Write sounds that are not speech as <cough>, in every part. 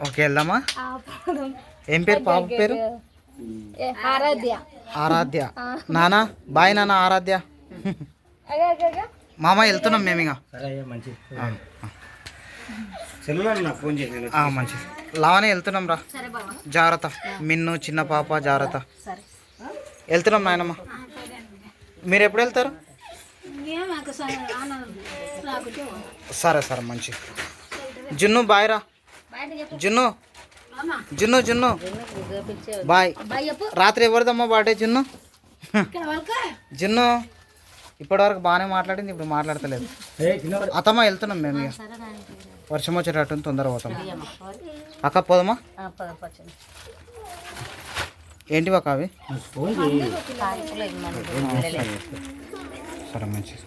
Okay వెళ్దామా. ఏం పేరు? పాప పేరు? ఏ, ఆరాధ్య. ఆరాధ్య. నానా బాయ్ నాన్న ఆరాధ్య. మామ వెళ్తున్నాం మేము ఇక. మంచిది. నేను లావనే వెళ్తున్నాం రా. జాగ్రత్త. మిన్ను చిన్న పాప జాగ్రత్త. సరే. వెళ్తున్నాం నాయనమ్మ. మీరు ఎప్పుడు వెళ్తారు. సరే సరే మంచిది. జున్ను బాయ్ రా. బయట చెప్పు జున్ను జున్ను జున్ను. బాయ్. రాత్రి ఎవరిదమ్మా బర్త్డే జున్ను? జున్ను. ఇప్పటివరకు బాగానే మాట్లాడింది ఇప్పుడు మాట్లాడతలేదు. అత్తమ్మ వెళ్తున్నాం మేము ఇక. వర్షం వచ్చేటట్టు తొందర పోతాం. అక్క పోదమ్మా ఏంటి అక్క అవి? సరే మంచిది.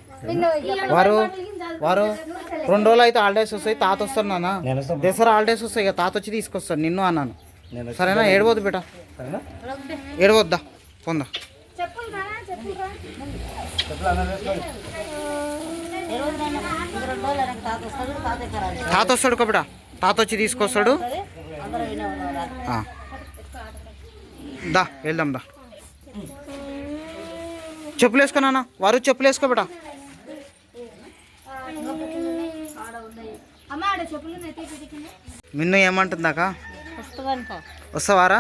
వారు వారు రెండు రోజులు అయితే హాలిడేస్ వస్తాయి తాత వస్తారు నాన్న. దసరా హాలిడేస్ వస్తాయి ఇక తాత వచ్చి తీసుకొస్తాను నిన్ను అన్నాను. నేను సరేనా ఏడవద్దు బేట సరేనా? ఏడవద్దా? పొందా. తాత వస్తాడు కబిడ. తాత వచ్చి తీసుకొస్తాడు. ఆ. దా వెళ్దాం దా. చెప్పులు వేసుకో నాన్న వారు చెప్పులు వేసుకో పెట్టుకుని మిన్ను ఏమంటుందాక వస్తావారా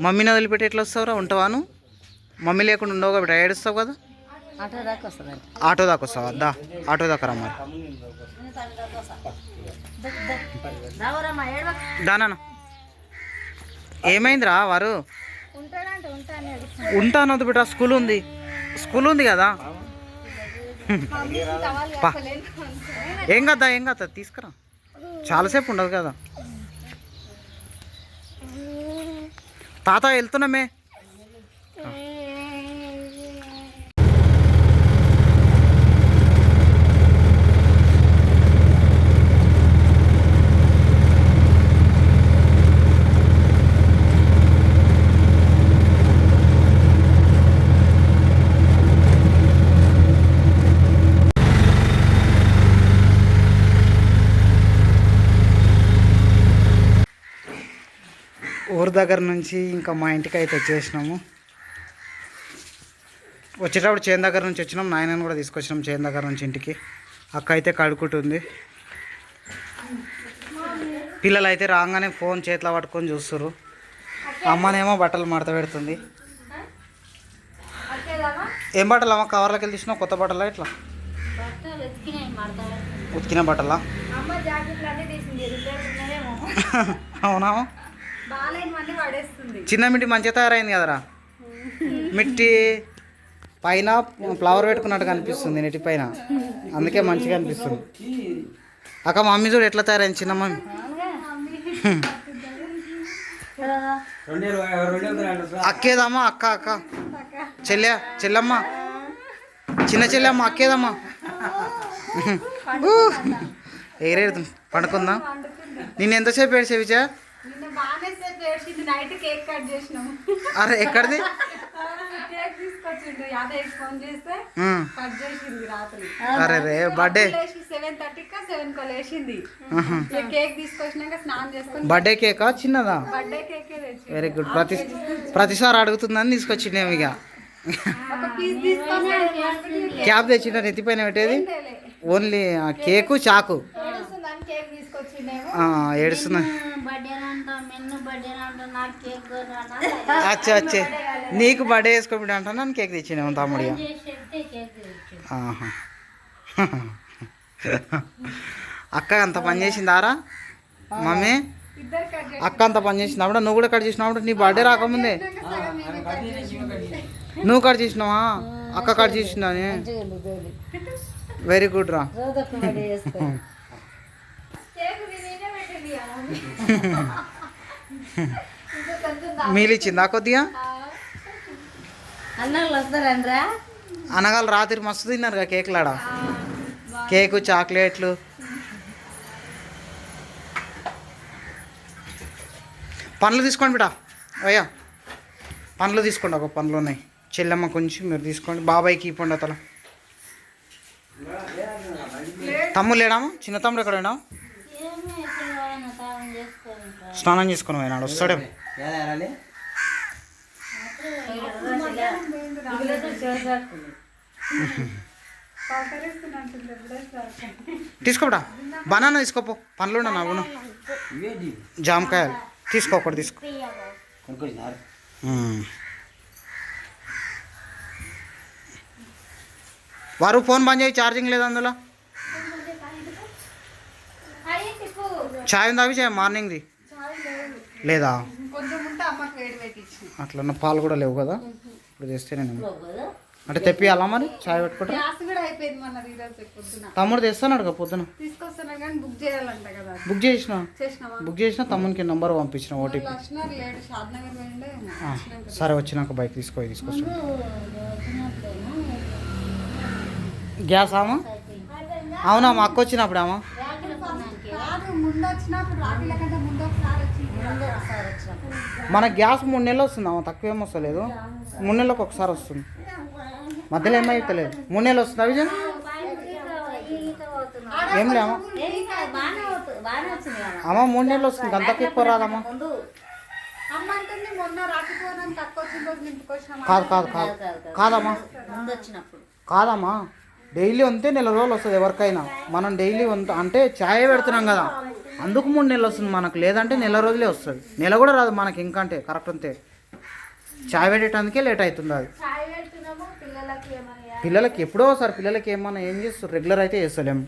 మమ్మీని వదిలిపెట్టి ఎట్లా వస్తావురా ఉంటావాను మమ్మీ లేకుండా ఉండవు బిడ్డ ఏడుస్తావు కదా ఆటో దాకా వస్తావా దా ఆటో దాకా రా మరి రావరమ్మా ఏడవ దానా ఏమైందిరా వారు ఉంటా అన్నది బిడ్డ స్కూల్ ఉంది. స్కూల్ ఉంది కదా? ఏం కదా ఏం కదా తీసుకురా. చాలాసేపు ఉండదు కదా? తాత వెళ్తున్నామే. ఊరి దగ్గర నుంచి ఇంకా మా ఇంటికి అయితే వచ్చేసినాము. వచ్చేటప్పుడు చేను దగ్గర నుంచి వచ్చినాం. నాయనని కూడా తీసుకొచ్చినాం చేను దగ్గర నుంచి ఇంటికి. అక్క అయితే కడుక్కుంటుంది. పిల్లలు అయితే రాగానే ఫోన్ చేతిలో పట్టుకొని చూస్తారు అమ్మనేమో బట్టలు మడత పెడుతుంది. ఏం బట్టలు అమ్మ? కవర్లోకి వెళ్ళి తీసినావు? కొత్త బట్టలా ఇట్లా? ఉతికిన బట్టలా? <laughs> అవునా? చిన్న మిట్టి మంచిగా తయారైంది కదరా. మిట్టి పైన ఫ్లవర్ పెట్టుకున్నట్టు కనిపిస్తుంది నెట్టి పైన. అందుకే మంచిగా అనిపిస్తుంది అక్క మమ్మీ చూడు ఎట్లా తయారైంది చిన్న మమ్మీ. అక్కేదమ్మా అక్క అక్క. చెల్లె చెల్లమ్మ. చిన్న చెల్లెమ్మ అక్కేదమ్మా. ఎగరేదు పండుకుందా? నేను ఎంతసేపు ఏడ్చే విజయ? ఏడ్చింది నైట్ కేక్ కట్ చేసినాం అరే ఎక్కడిది? కేక్ తీసుకొచ్చిండు. యాదవ్ ఫోన్ చేస్తే ఉమ్. కట్ చేసింది రాత్రి. అరే రే బర్త్డే లేచి సెవెన్ థర్టీకా సెవెన్ కో లేచింది. ఇక కేక్ తీసుకొచ్చినాక స్నానం చేసుకొని బర్త్డే కేకా చిన్నదా? బర్త్డే కేకే తెచ్చి వెరీ గుడ్ ప్రతి ప్రతిసారి అడుగుతుందని తీసుకొచ్చిండేమి ఇక. క్యాబ్ తెచ్చిన నెత్తిపైన పెట్టేది? ఓన్లీ ఆ కేకు చాకు. ఏడుస్తున్నా. <laughs> అచ్చా అచ్చే. నీకు బర్త్డే వేసుకోబిడ్డ అంటా నన్ను కేక్ తెచ్చిండేమో తమ్ముడిగా. చెప్తే కేక్ తెచ్చి ఆహా. <laughs> అక్క అంత పని చేసిందారా? మమ్మీ? అక్క అంత పని చేసినప్పుడు నువ్వు కూడా కట్ చేసినప్పుడు నీ బర్త్డే రాకముందే. నువ్వు కట్ చేసినావా? అక్క కట్ చేసిందా వెరీ గుడ్ రా <laughs> కేక్ నేనే పెట్టింది ఆ మమ్మీ. ఇంకా కొంచెం <laughs> మీలు ఇచ్చిందా కొద్దిగా అనగాలు రాత్రి మస్తు తిన్నారు కదా కేకులాడ కేకు చాక్లెట్లు. పండ్లు తీసుకోండి బిడ్డ. అయ్యా పండ్లు తీసుకోండి ఒక పండ్లు ఉన్నాయి. చెల్లెమ్మ కొంచెం మీరు తీసుకోండి. బాబాయ్కి ఇవ్వండి అతను. తమ్ముడు లేడామా చిన్న తమ్ముడు ఎక్కడ ఏమో ఎక్కడ పోయినా తాళం చేసుకొని స్నానం చేసుకుని పోయినాడు వస్తాడే. తీసుకోబడా బనానా తీసుకోపో. పండ్లు ఇవేంటి? జామకాయలు. తీసుకో ఒకటి తీసుకో. వారు ఫోన్ బంద్ చేయి ఛార్జింగ్ లేదు అందులో. ఛాయ్ ఉందా అవి? మార్నింగ్ది. లేదా? కొంచెం ఉంటే అమ్మకి వేడి పెట్టించిన అట్లా పాలు కూడా లేవు కదా? ఇప్పుడు చేస్తే నేను. అంటే తెప్పియాలా మరి? ఛాయ్ పెట్టుకుంటా తమ్ముడు తెస్తాడు కదా పొద్దున? బుక్ చేయాలంట కదా. బుక్ చేసిన? చేసినావా? బుక్ చేసిన తమ్మునికి నంబర్ పంపించిన ఓటీపీ. సరే వచ్చినాక బైక్ తీసుకో తీసుకొస్తాను గ్యాస్ ఆమా? అవునా మా అక్క వచ్చినప్పుడు ఆమా మన గ్యాస్ మూడు నెలలు వస్తుంది ఆమె తక్కువ ఏం వస్తలేదు. మూడు నెలలకు ఒకసారి వస్తుంది. మధ్యలో ఏమైతలేదు మూడు నెలలు వస్తుంది అవి ఏం లేమా అమ్మ. మూడు నెలలు వస్తుంది. అంతకు ఎక్కువ రాదమ్మా. అమ్మ కాదు కాదు కాదు. కాదమ్మా. ముందు వచ్చినప్పుడు కాదమ్మా. డైలీ వంతే నెల రోజులు వస్తుంది ఎవరికైనా. మనం డైలీ వంత అంటే ఛాయ్ పెడుతున్నాం కదా. అందుకు మూడు నెలలు వస్తుంది మనకు. లేదంటే నెల రోజులే వస్తుంది. నెల కూడా రాదు మనకి ఇంకా అంటే కరెక్ట్ అంతే. ఛాయ్ పెట్టేటానికే లేట్ అవుతుంది అది. పిల్లలకి ఎప్పుడో ఒకసారి పిల్లలకి ఏమన్నా ఏం చేస్తారు? రెగ్యులర్ అయితే చేస్తలేము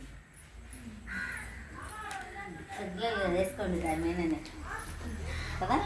కదా?